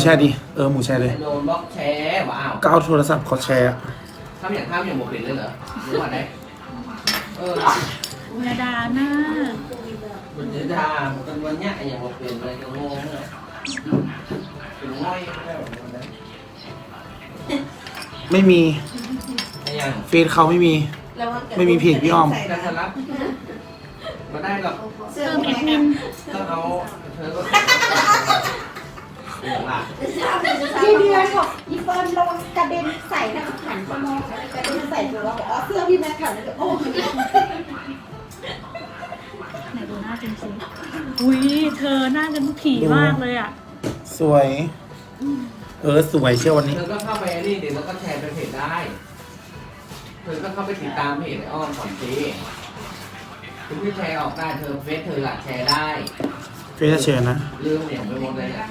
แชร์ดิเออหมูแชร์เลยโดนบล็อกแชร์ว้าวก็เอาโทรศัพท์เขาแชร์ทำอย่างข้ามอย่างโมเป็นเลยเหรอรู้ว่าได้เอออุณดาหน้าบนเดือดาเป็นวันเนี้ยอย่างโมเป็นเลยก็งงเลยถึงง่อยได้แบบนั้นไม่มีไม่ยังเฟซเขาไม่มี ไม่มีเพจพี่อ้อมจะสลับมาได้หรอกเพิ่มแอดมินต้องเอาเธอก็ อย่างละพี่เดือนบอกอีเฟิร์นระวังกระเด็นใส่นะหันไปมองกระเด็นใส่ตัวเราบอกอ๋อเสื้อพี่แม็กซ์ค่ะแล้วโอ้ไหนดูหน้าจริงสิอุ้ยเธอหน้ากันผีมากเลยอะ สวย เออสวยเชื่อวันนี้ เธอก็เข้าไปนี่เดี๋ยวแล้วก็แชร์ไปเพจได้ เธอก็เข้าไปติดตามเพจไอ้อ้อมก่อนสิคุณพี่แชร์ออกได้เธอเฟซเธอหลักแชร์ได้ เฟซแชร์นะ ลืมเนี่ยไปหมดเลยเนี่ย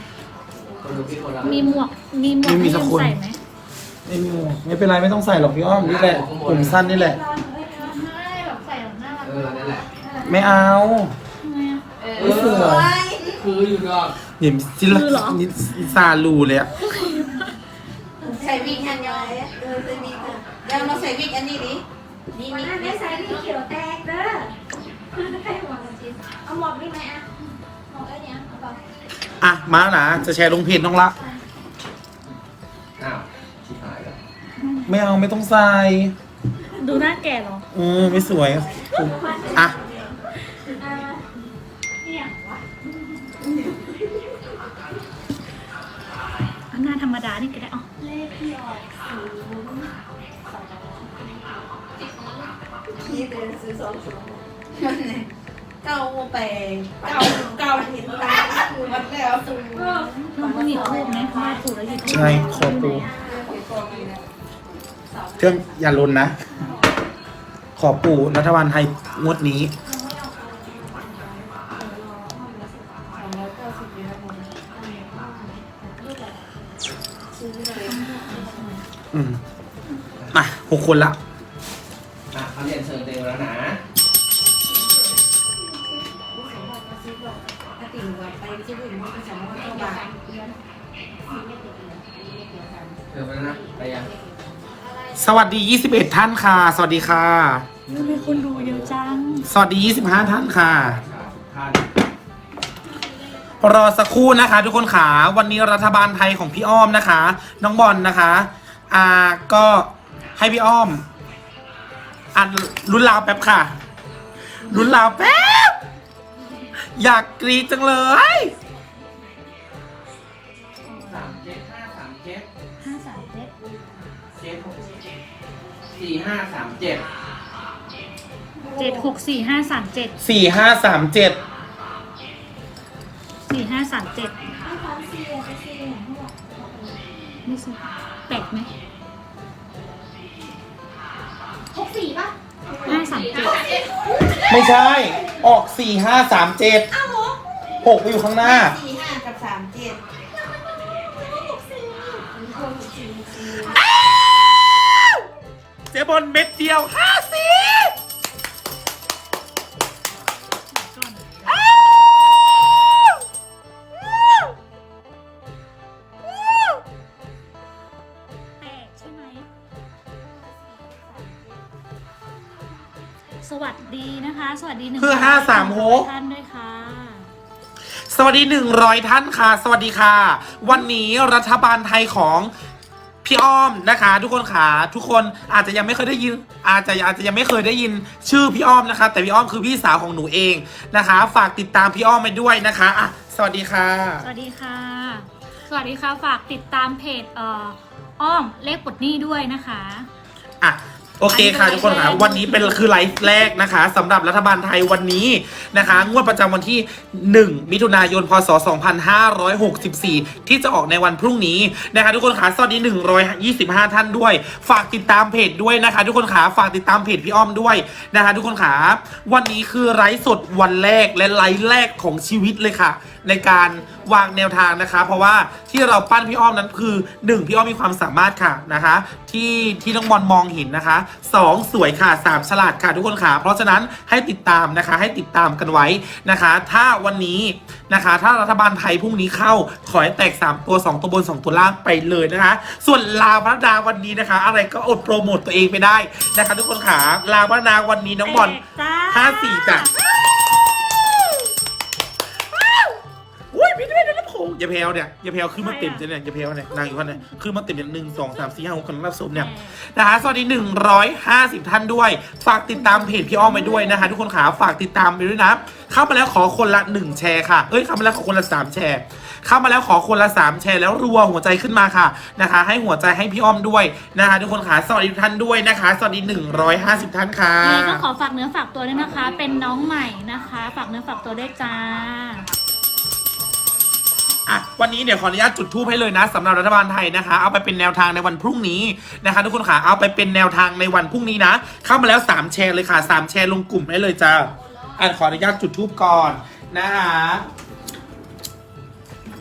คนดูพี่คนละมีหมวก มีหมวกไม่มีให้สัยืกมคนใส่ไหมไม่มีไม่เป็นไรไม่ต้องใส่หรอกพี่อ้อมนี่แหละผมสั้นนี่แหละไม่แบบใส่แบบน่ารักเออนั่นแหละ ไม่เอาทำไมอะ เอไม่สวยคืออยู่ดอกเห็นจิลคือเหรอ นิซาลูเลยอะใส่วิกอันยังไงเออใส่วิกอะเดี๋ยวเราใส่วิกอันนี้ดินี่ไม่ใส่วิกเขียวแตกเด้อให้หมวกจริงเอาหมวกนี่ไหมอะหมวกอันเนี้ยเอาไปอะ มาแล้วนะจะแชร์ลงเพจน้องละ อ้าวชิบหายแล้วไม่เอาไม่ต้องใส่ดูหน้าแก่เหรอเออไม่สวยผมอะเนี่ยเอาหน้าธรรมดานี่ก็ได้อ๋อเลขที่ออกศูนย์นี่เดินซื้อสองศูนย์มันไหน เก้าไปเก้าเก้าเห็นตาคือมันแล้วศูนย์น้องก็หยิบทูบไหมไหว้ปู่แล้วหยิบทูบใช่ขอปูเครื่องอย่าลนนะ ขอปู่รัฐบาลไทยงวดนี้ อืมมาหกคนละเขาเรียนเชิญเร็วแล้วนะ ติ่งว่าไปที่อื่นมันก็สามารถเข้าบาท เธอไปแล้วนะ ไปยัง สวัสดี 21 ท่านค่ะ สวัสดีค่ะ ทำไมคนดูเยอะจัง สวัสดี 25 ท่านค่ะท่านรอสักครู่นะคะ ทุกคนขาวันนี้รัฐบาลไทยของพี่อ้อมนะคะ น้องบอลนะคะ อ่าก็ให้พี่อ้อมอ่านลุ้นลาวแป๊บค่ะลุ้นลาวแป๊บ อยากกรีดจังเลย สี่ห้าสามเจ็ดเจ็ดหกสี่ห้าสามเจ็ดสี่ห้าสามเจ็ดสี่ห้าสามเจ็ดให้ความเสี่ยงเสี่ยงให้บอกไม่ใช่แปลกไหมหกสี่ป่ะห้าสามเจ็ดไม่ใช่ ออกสี่ห้าสามเจ็ดหกไปอยู่ข้างหน้า สี่ห้ากับสามเจ็ด จ๊บอลเม็ดเดียวห้าสิบก่อนแปลกใช่ไหม สวัสดีนะคะ สวัสดีหนึ่งคือห้าสามหก ท่านด้วยค่ะสวัสดีหนึ่งร้อยท่านค่ะ สวัสดีค่ะ วันนี้รัฐบาลไทยของ พี่อ้อมนะคะ ทุกคนค่ะทุกคนอาจจะยังไม่เคยได้ยิน อาจจะอาจจะยังไม่เคยได้ยินชื่อพี่อ้อมนะคะ แต่พี่อ้อมคือพี่สาวของหนูเองนะคะ ฝากติดตามพี่อ้อมไปด้วยนะคะอะสวัสดีค่ะ สวัสดีค่ะ สวัสดีค่ะ ฝากติดตามเพจเอ่ออ้อมเลขปลดหนี้ด้วยนะคะ อะ โอโอเคค่ะทุกคนค่ะวันนี้เป็นคือไลฟ์แรกนะคะสำหรับรัฐบาลไทยวันนี้นะคะ งวดประจำวันที่ 1 มิถุนายนพศ 2564 ที่จะออกในวันพรุ่งนี้นะคะ ทุกคนค่ะสวัสดี 125 ท่านด้วย ฝากติดตามเพจด้วยนะคะ ทุกคนค่ะฝากติดตามเพจพี่อ้อมด้วยนะคะ ทุกคนค่ะวันนี้คือไลฟ์สดวันแรกและไลฟ์แรกของชีวิตเลยค่ะ ในการ วางแนวทางนะคะ เพราะว่าที่เราปั้นพี่อ้อมนั้นคือ 1 พี่อ้อมมีความสามารถค่ะนะคะ ที่ที่น้องบอลมองเห็นนะคะ 2 สวยค่ะ 3 ฉลาดค่ะทุกคนค่ะ เพราะฉะนั้นให้ติดตามนะคะให้ติดตามกันไว้นะคะ ถ้าวันนี้นะคะ ถ้ารัฐบาลไทยพรุ่งนี้เข้าขอให้แตก 3 ตัว 2 ตัวบน 2 ตัวล่างไปเลยนะคะ ส่วนลาวพัฒนาวันนี้นะคะ อะไรก็อดโปรโมตตัวเองไปได้นะคะ ทุกคนค่ะลาวพัฒนาวันนี้น้องบอลแตกจ้าห้าสี่จ้ะ ยนะผมอย่าแพลวเนี่ยอย่าแพลวคือมันเต็มจะเนี่ยอย่าแพลวเนี่ยนางอยู่คนเนี่ยคือมันเต็มอย่างหนึ่งสองสามสี่ห้าหกคนรับชมเนี่ยนะคะสวัสดีหนึ่งร้อยห้าสิบท่านด้วย ฝากติดตามเพจพี่อ้อมไปด้วยนะคะ ทุกคนขาฝากติดตามไปด้วยนะ เข้ามาแล้วขอคนละหนึ่งแชร์ค่ะเอ้ยเข้ามาแล้วขอคนละสามแชร์เข้ามาแล้วขอคนละสามแชร์แล้วรัวหัวใจขึ้นมาค่ะนะคะ ให้หัวใจให้พี่อ้อมด้วยนะคะทุกคนขาสวัสดีทุกท่านด้วยนะคะสวัสดีหนึ่งร้อยห้าสิบท่านค่ะนี่ก็ขอฝากเนื้อฝากตัวด้วยนะคะ เป็นน้องใหม่นะคะ ฝากเนื้อฝากตัวด้วยจ้า อะวันนี้เดี๋ยวขออนุญาตจุดทูปให้เลยนะสำหรับรัฐบาลไทยนะคะ เอาไปเป็นแนวทางในวันพรุ่งนี้นะคะทุกคนค่ะเอาไปเป็นแนวทางในวันพรุ่งนี้นะ เข้ามาแล้ว 3 แชร์เลยค่ะ 3 แชร์ลงกลุ่มได้เลยจ้าอะขออนุญาตจุดทูปก่อนนะคะ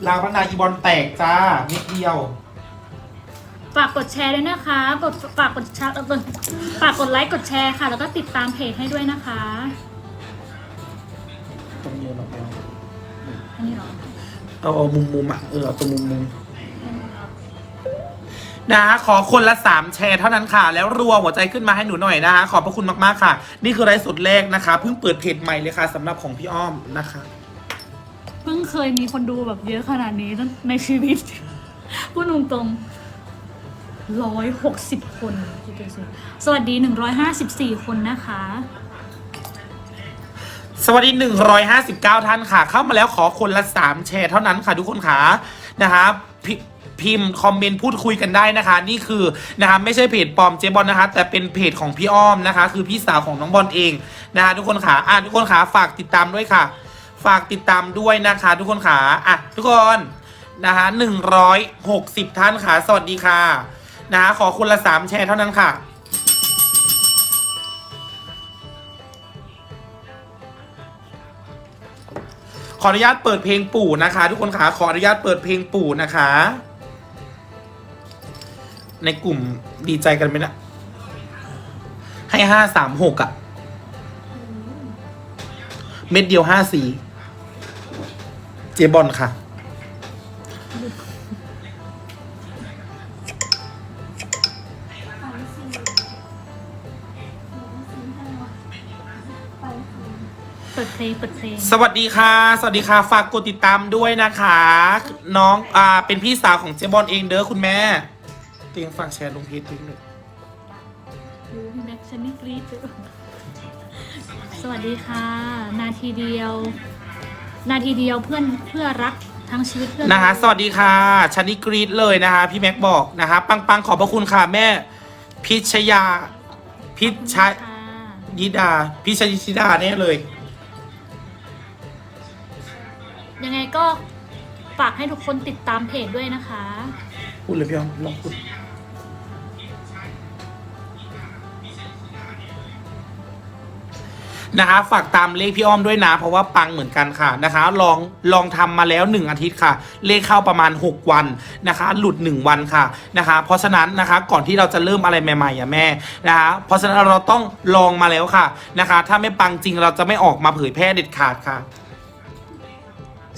ลาวพัฒนาอีบอลแตกจ้านิดเดียว ฝากกดแชร์ด้วยนะคะ กดฝากกดแชร์เออฝากกดไลค์กดแชร์ค่ะ แล้วก็ติดตามเพจให้ด้วยนะคะ ตรงนี้เรอันนี้เหรอ เอาเอามุมมุมอะเออเอาตรงมุมมุมนะขอคนละสามแชร์เท่านั้นค่ะ แล้วรัวหัวใจขึ้นมาให้หนูหน่อยนะคะขอบพระคุณมากๆค่ะ นี่คือไลฟ์สดแรกนะคะ เพิ่งเปิดเพจใหม่เลยค่ะสำหรับของพี่อ้อมนะคะ เพิ่งเคยมีคนดูแบบเยอะขนาดนี้ในชีวิต พูดตรงๆร้อยหกสิบคนคิดดูสิสวัสดีหนึ่งร้อยห้าสิบสี่คนนะคะ สวัสดี 159 ท่านค่ะ เข้ามาแล้วขอคนละ 3 แชร์เท่านั้นค่ะทุกคนค่ะนะคะพพิมพ์คอมเมนต์พูดคุยกันได้นะคะ นี่คือนะคะไม่ใช่เพจปลอมเจบอลนะคะ แต่เป็นเพจของพี่อ้อมนะคะ คือพี่สาวของน้องบอลเองนะคะทุกคนค่ะอะทุกคนค่ะฝากติดตามด้วยค่ะ ฝากติดตามด้วยนะคะ ทุกคนค่ะอะทุกคนนะคะ160 ท่านค่ะ สวัสดีค่ะนะคะขอคนละ 3 แชร์เท่านั้นค่ะ ออนุญาตเปิดเพลงปู่นะคะ ทุกคนค่ะขออนุญาตเปิดเพลงปู่นะคะ ในกลุ่มดีใจกันไหมนะให้ห้าสามหกอะเม็ดเดียวห้าสี่เจบอลค่ะ เปิดเพลงเปิดเพลงสวัสดีค่ะ สวัสดีค่ะ ฝากกดติดตามด้วยนะคะ น้องอ่าเป็นพี่สาวของเจบอลเองเด้อคุณแม่เตียงฝากแชร์ลงเพจด้วยหนึ่งดูพี่แม็กซ์ฉันนี่กรี๊ดเลยสวัสดีค่ะ นาทีเดียว นาทีเดียวเพื่อนเพื่อรักทั้งชีวิตเพื่อนะคะ สวัสดีค่ะชันนี่กรีดเลยนะคะ พี่แม็กบอกนะคะ ปังปังๆขอบพระคุณค่ะแม่ พิชยา พิชค่ะ ยิดา พิชยิดาแน่เลย ยังไงก็ฝากให้ทุกคนติดตามเพจด้วยนะคะ พูดเลยพี่อ้อมลองพูดนะคะฝากตามเลขพี่อ้อมด้วยนะ เพราะว่าปังเหมือนกันค่ะนะคะ ลองลองทำมาแล้วหนึ่งอาทิตย์ค่ะ เลขเข้าประมาณ 6 วันนะคะ หลุด 1 วันค่ะนะคะ เพราะฉะนั้นนะคะก่อนที่เราจะเริ่มอะไรใหม่ๆอะแม่นะคะเพราะฉะนั้นเราต้องลองมาแล้วค่ะนะคะ ถ้าไม่ปังจริงเราจะไม่ออกมาเผยแพร่เด็ดขาดค่ะ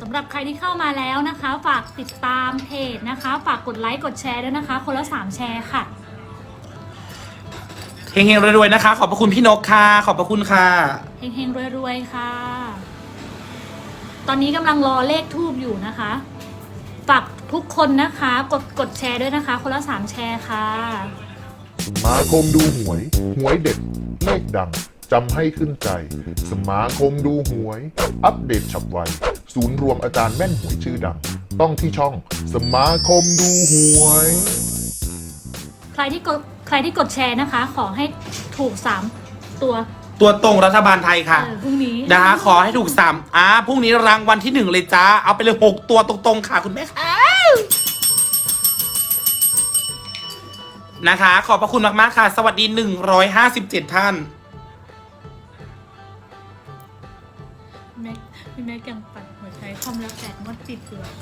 สำหรับใครที่เข้ามาแล้วนะคะ ฝากติดตามเพจนะคะ ฝากกดไลค์กดแชร์ด้วยนะคะ คนละสามแชร์ค่ะ เฮงๆรวยๆนะคะ ขอบพระคุณพี่นกค่ะ ขอบพระคุณค่ะ เฮงๆรวยๆค่ะ ตอนนี้กำลังรอเลขทูบอยู่นะคะ ฝากทุกคนนะคะ กดกดแชร์ด้วยนะคะ คนละสามแชร์ค่ะ สมาคมดูหวย หวยเด็ดเลขดัง จำให้ขึ้นใจ สมาคมดูหวย อัปเดตฉับไว ศูนย์รวมอาจารย์แม่นหวยชื่อดัง ต้องที่ช่องสมาคมดูหวย ใครที่กดใครที่กดแชร์นะคะ ขอให้ถูกสามตัวตัวตรงรัฐบาลไทยค่ะ เออพรุ่งนี้นะคะขอให้ถูกสามอ่าพรุ่งนี้รางวัลที่หนึ่งเลยจ้า เอาไปเลยหกตัวตรงๆค่ะคุณแม่ค่ะนะคะ ขอบพระคุณมากๆค่ะ สวัสดีหนึ่งร้อยห้าสิบเจ็ดท่าน ม็กพี่แม็กยังปัดหัวใจคอมแล้วแตกงวดติดอยู่อะ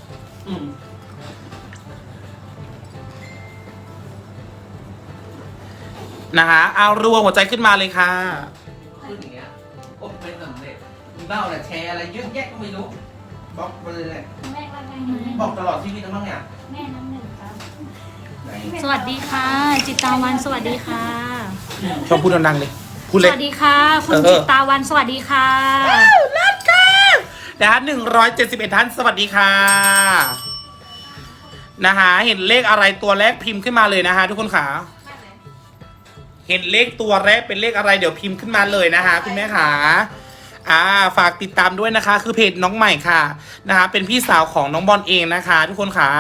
นะคะเอารัวหัวใจขึ้นมาเลยค่ะ พูดอย่างเงี้ยโอ้ไม่สำเร็จมึงเล่าแหละแชร์อะไรเยอะแยะก็ไม่รู้บล็อกไปเลยแหละแม่ว่าไงบอกตลอดชีวิตนะมั้งเนี่ยแม่น้ำหนึ่งครับไหนสวัสดีค่ะ จิตตาวันสวัสดีค่ะ ชอบพูดดังๆเลย พูดสเลยวัสดีค่ะ คุณเออ จิตตาวันสวัสดีค่ะ นะคะหนึ่งร้อยเจ็ดสิบเอ็ดท่านสวัสดีค่ะนะคะเห็นเลขอะไรตัวแรกพิมพ์ขึ้นมาเลยนะคะทุกคนค่ะ เห็นเลขตัวแรกเป็นเลขอะไรเดี๋ยวพิมพ์ขึ้นมาเลยนะคะคุณแม่ขา อ่าฝากติดตามด้วยนะคะ คือเพจน้องใหม่ค่ะนะคะ เป็นพี่สาวของน้องบอลเองนะคะ ทุกคนขา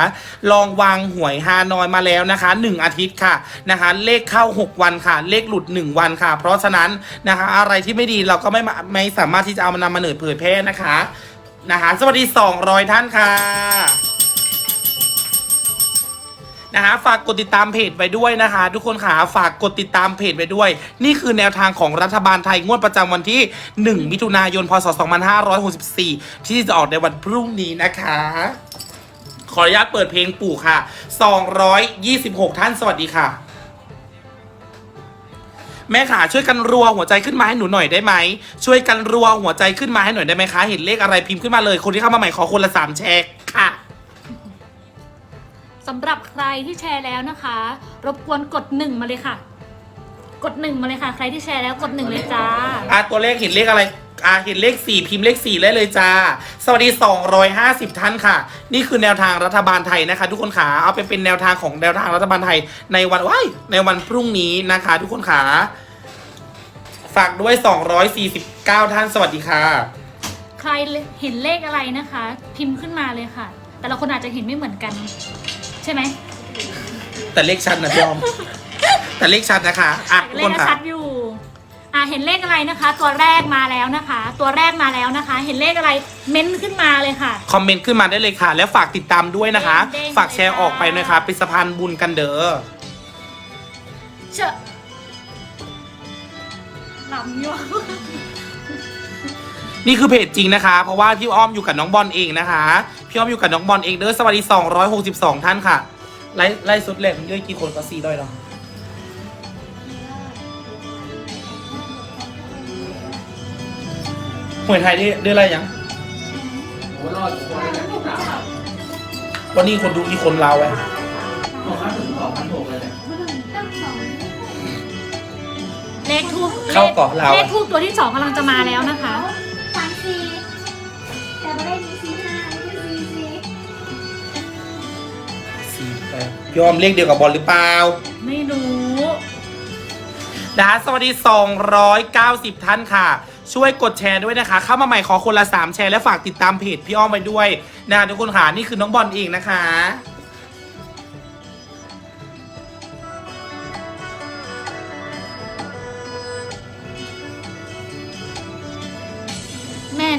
ลองวางหวยฮานอยมาแล้วนะคะหนึ่งอาทิตย์ค่ะนะคะ เลขเข้า 6 วันค่ะ เลขหลุด 1 วันค่ะ เพราะฉะนั้นนะคะ อะไรที่ไม่ดีเราก็ไม่ไม่สามารถที่จะเอามานำมาเผยเผยแพร่นะคะนะคะ สวัสดี 200 ท่านค่ะ นะคะฝากกดติดตามเพจไว้ด้วยนะคะ ทุกคนค่ะฝากกดติดตามเพจไว้ด้วย นี่คือแนวทางของรัฐบาลไทยงวดประจำวันที่ 1 มิถุนายน พศ 2564 ที่จะออกในวันพรุ่งนี้นะคะ ขออนุญาตเปิดเพลงปู่ค่ะ 226 ท่านสวัสดีค่ะแม่ขาช่วยกันรัวหัวใจขึ้นมาให้หนูหน่อยได้ไหมช่วยกันรัวหัวใจขึ้นมาให้หน่อยได้ไหมคะ เห็นเลขอะไรพิมพ์ขึ้นมาเลย คนที่เข้ามาใหม่ขอคนละสามแชร์ค่ะ สำหรับใครที่แชร์แล้วนะคะ รบกวนกดหนึ่งมาเลยค่ะ กดหนึ่งมาเลยค่ะ ใครที่แชร์แล้วกดหนึ่งเลยจ้า อะตัวเลขเห็นเลขอะไรอะเห็นเลขสี่พิมพ์เลขสี่ได้เลยจ้า สวัสดี 250 ท่านค่ะ นี่คือแนวทางรัฐบาลไทยนะคะ ทุกคนขาเอาไปเป็นแนวทางของแนวทางรัฐบาลไทยในวันว้ายในวันพรุ่งนี้นะคะ ทุกคนขาฝากด้วย 249 ท่านสวัสดีค่ะ ใครเห็นเลขอะไรนะคะ พิมพ์ขึ้นมาเลยค่ะ แต่ละคนอาจจะเห็นไม่เหมือนกัน ใช่ไหมแต่เลขชัดนะพี่ออม แต่เลขชัดนะคะอะทุกเลคขนก็ค่ะชัดอยู่อ่าเห็นเลขอะไรนะคะ ตัวแรกมาแล้วนะคะ ตัวแรกมาแล้วนะคะ เห็นเลขอะไรเม้นขึ้นมาเลยค่ะ คอมเมนต์ขึ้นมาได้เลยค่ะ แล้วฝากติดตามด้วยนะคะ เด้งๆ ฝากแชร์ออกไปนะคะเป็นสะพานบุญกันเด้อเชอะลำอยู่ นี่คือเพจจริงนะคะ เพราะว่าพี่อ้อมอยู่กับน้องบอลเองนะคะ พี่อ้อมอยู่กับน้องบอลเองเด้อสวัสดี 262 ท่านค่ะ ไล่ไล่สุดแรกมันเยอะกี่คนก็ซีด้อยเนาะหวยไทยได้ได้อะไรยังโอ้รอดคนเลยนะพี่สาววันนี้คนดูกี่คนเราไว้บอกว่าถึงสองพันหกเลยเนี่ยตั้งสองเลขทูบเข้าเกาะเราเลขทูบตัวที่สองกำลังจะมาแล้วนะคะ สามสี่แต่ไม่ได้มีสี่ห้าไม่ใช่สี่สี่สี่แปดยอมเลขเดียวกับบอลหรือเปล่าไม่รู้นะคะสวัสดี 290 ท่านค่ะ ช่วยกดแชร์ด้วยนะคะ เข้ามาใหม่ขอคนละ 3 แชร์และฝากติดตามเพจพี่อ้อมไว้ด้วยนะทุกคนค่ะ นี่คือน้องบอลเองนะคะ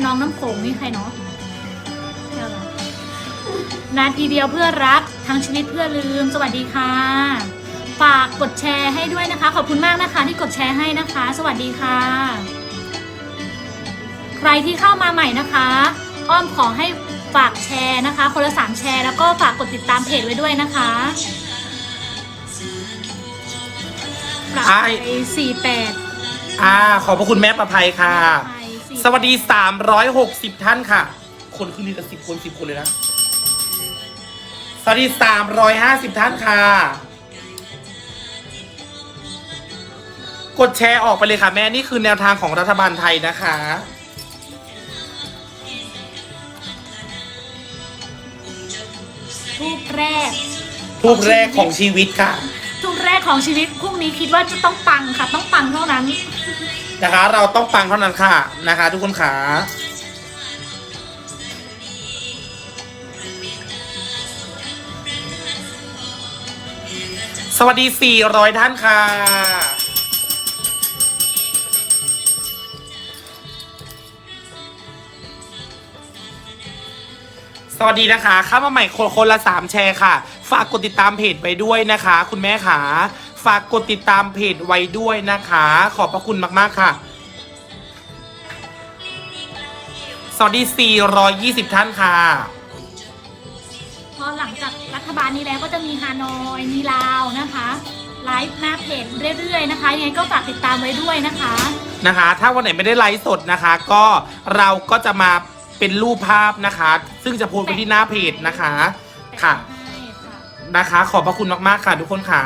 น้องน้ำโขงนี่ใครเนาะไม่เอาเหรอนาทีเดียวเพื่อรักทั้งชีวิตเพื่อลืม สวัสดีค่ะ ฝากกดแชร์ให้ด้วยนะคะ ขอบคุณมากนะคะที่กดแชร์ให้นะคะ สวัสดีค่ะ ใครที่เข้ามาใหม่นะคะ อ้อมขอให้ฝากแชร์นะคะ คนละสามแชร์แล้วก็ฝากกดติดตามเพจไว้ด้วยนะคะปรับใช่ไปสี่แปดอ่า ขอบพระคุณแม่ประภัยค่ะ สวัสดี 360 ท่านค่ะ คนขึ้นนี่ละสิบคนสิบคนเลยนะ สวัสดี 350 ท่านค่ะ กดแชร์ออกไปเลยค่ะ แม่นี่คือแนวทางของรัฐบาลไทยนะคะ ทูบแรก ทูบแรกของชีวิตค่ะ ทูบแรกของชีวิตพรุ่งนี้คิดว่าจะต้องปังค่ะ ต้องปังเท่านั้น นะคะ เราต้องปังเท่านั้นค่ะนะคะ ทุกคนขาสวัสดี 400 ท่านค่ะ สวัสดีนะคะ เข้ามาใหม่คนละสามแชร์ค่ะ ฝากกดติดตามเพจไว้ด้วยนะคะ คุณแม่ขา ฝากกดติดตามเพจไว้ด้วยนะคะ ขอบพระคุณมาก ๆ ค่ะ สวัสดี 420 ท่านค่ะ พอหลังจากรัฐบาลนี้แล้วก็จะมีฮานอย มีลาวนะคะไลฟ์หน้าเพจเรื่อยๆนะคะยังไงก็ฝากติดตามไว้ด้วยนะคะนะคะ ถ้าวันไหนไม่ได้ไลฟ์สดนะคะ ก็เราก็จะมาเป็นรูปภาพนะคะ ซึ่งจะโพสต์ไปที่หน้าเพจนะคะ ค่ะให้ค่ะ นะคะ ขอบพระคุณมาก ๆ ค่ะ ทุกคนค่ะ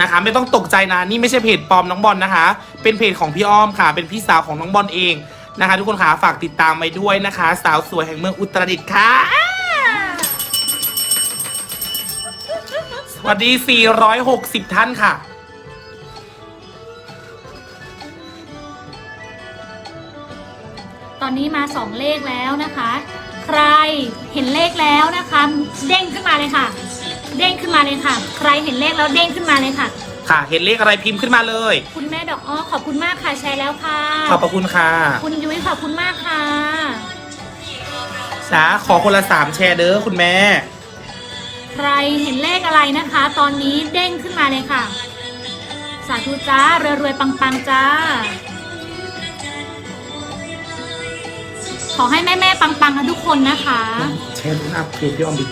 นะคะ ไม่ต้องตกใจนะนี่ไม่ใช่เพจปลอมน้องบอลนะคะ เป็นเพจของพี่อ้อมค่ะ เป็นพี่สาวของน้องบอลเองนะคะ ทุกคนค่ะฝากติดตามไว้ด้วยนะคะ สาวสวยแห่งเมืองอุตรดิตถ์ค่ะสวัสดี 460 ท่านค่ะตอนนี้มาสองเลขแล้วนะคะ ใครเห็นเลขแล้วนะคะ เด้งขึ้นมาเลยค่ะ เด้งขึ้นมาเลยค่ะ ใครเห็นเลขแล้วเด้งขึ้นมาเลยค่ะ ค่ะ เห็นเลขอะไรพิมพ์ขึ้นมาเลย คุณแม่ดอกอ้อขอบคุณมากค่ะแชร์แล้วค่ะ ขอบพระคุณค่ะคุณยุ้ยขอบคุณมากค่ะจ้าขอคนละสามแชร์เด้อคุณแม่ ใครเห็นเลขอะไรนะคะ ตอนนี้เด้งขึ้นมาเลยค่ะ สาธุจ้ารวยๆปังๆจ้า ขอให้แม่ๆปังๆกันทุกคนนะคะ แชร์ดูหน้าเพจพี่อ้อมดิ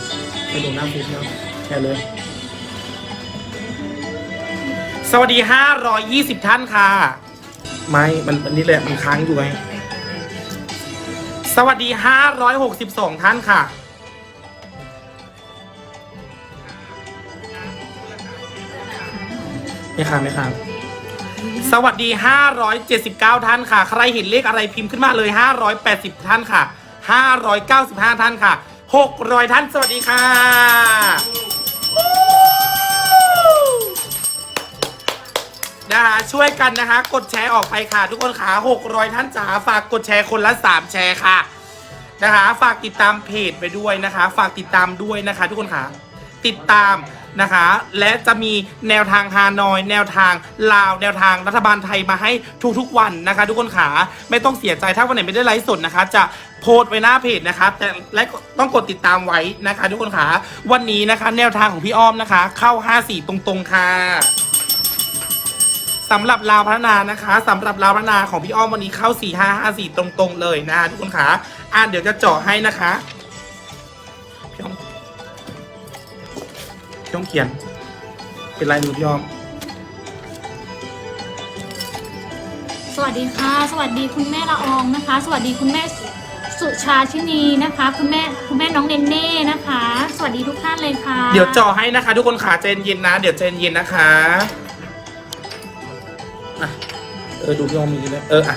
แชร์ดูหน้าเพจพี่อ้อมแชร์เลย สวัสดี 520 ท่านค่ะ ไม่มันอันนี้แหละมันค้างอยู่ไง สวัสดี 562 ท่านค่ะ ไม่ค้างไม่ค้างสวัสดี 579 ท่านค่ะ ใครเห็นเลขอะไรพิมพ์ขึ้นมาเลย 580 ท่านค่ะ 595 ท่านค่ะ 600 ท่าน สวัสดีค่ะ นะคะช่วยกันนะคะ กดแชร์ออกไปค่ะ ทุกคนค่ะ600 ท่านจ๋าฝากกดแชร์คนละ 3 แชร์ค่ะนะคะ ฝากติดตามเพจไปด้วยนะคะ ฝากติดตามด้วยนะคะ ทุกคนค่ะติดตามนะคะ และจะมีแนวทางฮานอย แนวทางลาว แนวทางรัฐบาลไทยมาให้ทุกๆวันนะคะ ทุกคนขาไม่ต้องเสียใจถ้าวันไหนไม่ได้ไลฟ์สดนะคะ จะโพสต์ไว้หน้าเพจนะคะ แต่และต้องกดติดตามไว้นะคะ ทุกคนขาวันนี้นะคะ แนวทางของพี่อ้อมนะคะ เข้า 54 ตรงๆค่ะ สำหรับลาวพัฒนานะคะสำหรับลาวพัฒนาของพี่อ้อมวันนี้เข้า 4554 ตรงๆเลยนะคะทุกคนขาอ่าเดี๋ยวจะเจาะให้นะคะพี่อ้อมพี่ต้องเขียน เป็นลายมือพี่อ้อมสวัสดีค่ะ สวัสดีคุณแม่ละอองนะคะ สวัสดีคุณแม่สุชาชินีนะคะ คุณแม่คุณแม่น้องเนเน่นะคะ สวัสดีทุกท่านเลยค่ะ เดี๋ยวเจอให้นะคะ ทุกคนขาใจเย็นๆนะ เดี๋ยวใจเย็นๆนะคะ อะเออดูพี่อ้อมมีเลยเอออะ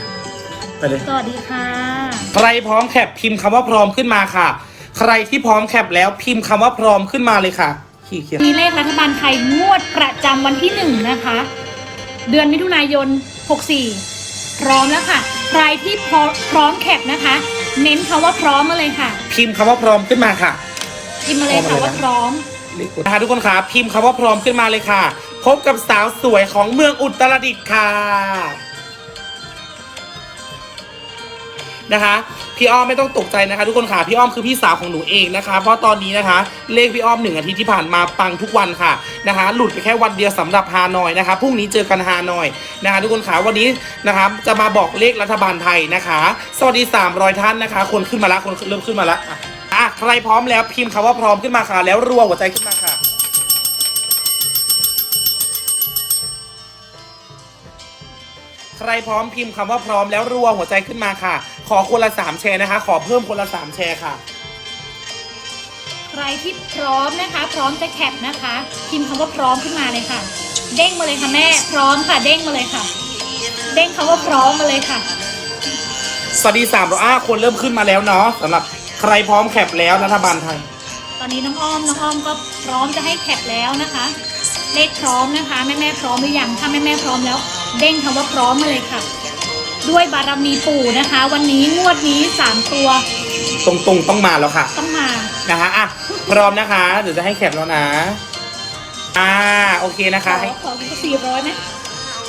ไปเลย สวัสดีค่ะ ใครพร้อมแคปพิมพ์คำว่าพร้อมขึ้นมาค่ะ ใครที่พร้อมแคปแล้วพิมพ์คำว่าพร้อมขึ้นมาเลยค่ะขี้เกียจมีเลขรัฐบาลไทยงวดประจำวันที่หนึ่งนะคะ เดือนมิถุนายน 64 พร้อมแล้วค่ะ ใครที่พร้อมพร้อมแคปนะคะ เน้นคำว่าพร้อมมาเลยค่ะพิมพ์คำว่าพร้อมขึ้นมาค่ะ พิมพ์มาเลยค่ะว่าพร้อม นะคะทุกคนคะพิมพ์คำว่าพร้อมขึ้นมาเลยค่ะ พบกับสาวสวยของเมืองอุตรดิตถ์ค่ะนะคะพี่อ้อมไม่ต้องตกใจนะคะ ทุกคนค่ะพี่อ้อมคือพี่สาวของหนูเองนะคะ เพราะตอนนี้นะคะ เลขพี่อ้อมหนึ่งอาทิตย์ที่ผ่านมาปังทุกวันค่ะนะคะ หลุดไปแค่วันเดียวสำหรับฮานอยนะคะพรุ่งนี้เจอกันฮานอยนะคะ ทุกคนค่ะวันนี้นะคะจะมาบอกเลขรัฐบาลไทยนะคะ สวัสดี 300 ท่านนะคะ คนขึ้นมาละคนเริ่มขึ้นมาละอะอะใครพร้อมแล้วพิมพ์คำว่าพร้อมขึ้นมาค่ะ แล้วรัวหัวใจขึ้นมา ใครพร้อมพิมพ์คำว่าพร้อมแล้วรัวหัวใจขึ้นมาค่ะ ขอคนละสามแชร์นะคะ ขอเพิ่มคนละสามแชร์ค่ะ ใครที่พร้อมนะคะ พร้อมจะแคปนะคะพิมพ์คำว่าพร้อมขึ้นมาเลยค่ะ เด้งมาเลยค่ะแม่พร้อมค่ะ เด้งมาเลยค่ะ เด้งคำว่าพร้อมมาเลยค่ะ สวัสดีสามร้อยอ้าคนเริ่มขึ้นมาแล้วเนาะสำหรับใครพร้อมแคปแล้วรัฐบาลไทย ตอนนี้น้องอ้อมน้องอ้อมก็พร้อมจะให้แคปแล้วนะคะ เลขพร้อมนะคะแม่แม่ๆพร้อมหรือยังถ้าแม่แม่ๆพร้อมแล้ว เด้งคำว่าพร้อมมาเลยค่ะ ด้วยบารมีปู่นะคะ วันนี้งวดนี้สามตัวตรงๆต้องมาแล้วค่ะ ต้องมานะคะอะพร้อมนะคะ เดี๋ยวจะให้แคปแล้วนะ อ่าโอเคนะขคะอให้ขอสี่ร้อยไหม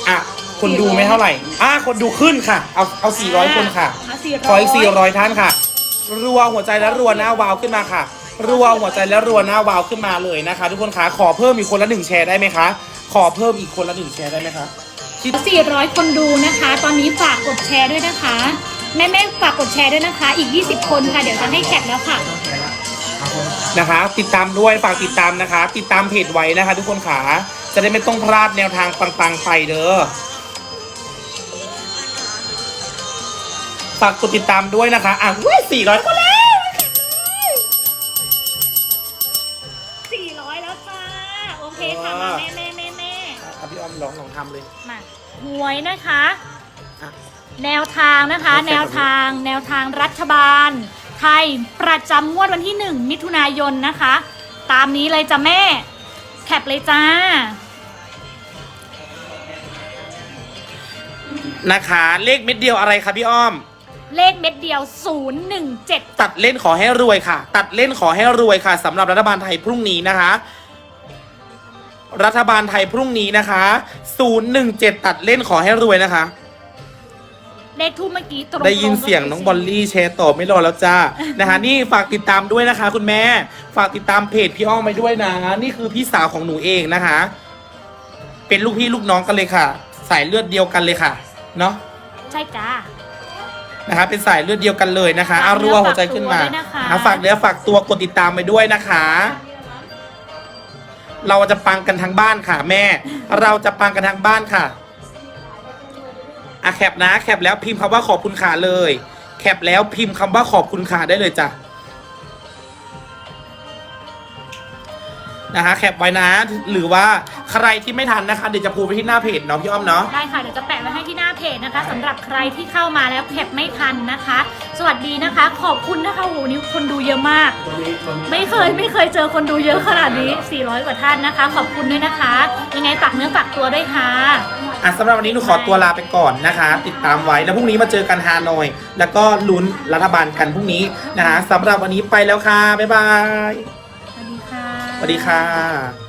อะคนดูไม่เท่าไหร่ อะคนดูขึ้นค่ะ เอาเอา400 คนค่ะสี่ขออีก400 ท่านค่ะ รัวหัวใจและรัวหน้าวาวขึ้นมาค่ะ รัวหัวใจและรัวหน้าวาวขึ้นมาเลยนะคะ ทุกคนคะขอเพิ่มอีกคนละหนึ่งแชร์ได้ไหมคะ ขอเพิ่มอีกคนละหนึ่งแชร์ได้ไหมคะ คิดสี่ร้อยคนดูนะคะ ตอนนี้ฝากกดแชร์ด้วยนะคะ แม่แม่ๆฝากกดแชร์ด้วยนะคะ อีก 20 คนค่ะ เดี๋ยวจะให้แคปแล้วค่ะ นะคะ ติดตามด้วยฝากติดตามนะคะ ติดตามเพจไว้นะคะ ทุกคนขาจะได้ไม่ต้องพลาดแนวทางปังๆไปเด้อฝากกดติดตามด้วยนะคะ อะเว้ยสี่ร้อยคนแล้ว400 แล้วค่ะโอเคค่ะมาแม่แม่แม่แม่ อะพี่อ้อมลองลองทำเลย มาหวยนะคะ อะแนวทางนะคะ โอเค แนวทาง แนวทางรัฐบาล ไทยประจำงวดวันที่ 1 มิถุนายนนะคะ ตามนี้เลยจ้ะแม่ แคปเลยจ้า นะคะ เลขเม็ดเดียวอะไรคะพี่อ้อม เลขเม็ดเดียว 017 ตัดเล่นขอให้รวยค่ะ ตัดเล่นขอให้รวยค่ะสำหรับรัฐบาลไทยพรุ่งนี้นะคะ รัฐบาลไทยพรุ่งนี้นะคะ 017 ตัดเล่นขอให้รวยนะคะ เลขทูปเมื่อกี้ตรงๆได้ยินเสียงน้องบอลลี่แชร์ต่อไม่รอแล้วจ้า นะคะ นี่ฝากติดตามด้วยนะคะ คุณแม่ ฝากติดตามเพจพี่อ้อมไปด้วยนะ นี่คือพี่สาวของหนูเองนะคะ เป็นลูกพี่ลูกน้องกันเลยค่ะ สายเลือดเดียวกันเลยค่ะ เนาะ ใช่จ้า นะคะเป็นสายเลือดเดียวกันเลยนะคะเอารัวหัวใจขึ้นมาฝากตัวด้วยนะคะ อะฝากเนื้อฝากตัวกดติดตามไปด้วยนะคะ เราจะปังกันทั้งบ้านค่ะ แม่ เราจะปังกันทั้งบ้านค่ะอะแคปนะแคปแล้วพิมพ์คำว่าขอบคุณค่ะเลย แคปแล้วพิมพ์คำว่าขอบคุณค่ะได้เลยจ้ะนะคะแคปไว้นะหรือว่าใครที่ไม่ทันนะคะเดี๋ยวจะพูไปที่หน้าเพจเนาะพี่อ้อมเนาะได้ค่ะเดี๋ยวจะแปะไว้ให้ที่หน้าเพจนะคะสำหรับใครที่เข้ามาแล้วแคปไม่ทันนะคะ วัสดีนะคะ ขอบคุณนะคะโอ้โหนี่คนดูเยอะมาก ไม่เคยไม่เคยเจอคนดูเยอะขนาดนี้ 400 กว่าท่านนะคะ ขอบคุณด้วยนะคะ ยังไงฝากเนื้อฝากตัวด้วยค่ะ อะสำหรับวันนี้หนูขอตัวลาไปก่อนนะคะ ติดตามไว้แล้วพรุ่งนี้มาเจอกันฮานอย แล้วก็ลุ้นรัฐบาลกันพรุ่งนี้นะคะสำหรับวันนี้ไปแล้วค่ะบ๊ายบายสวัสดีค่ะสวัสดีค่ะ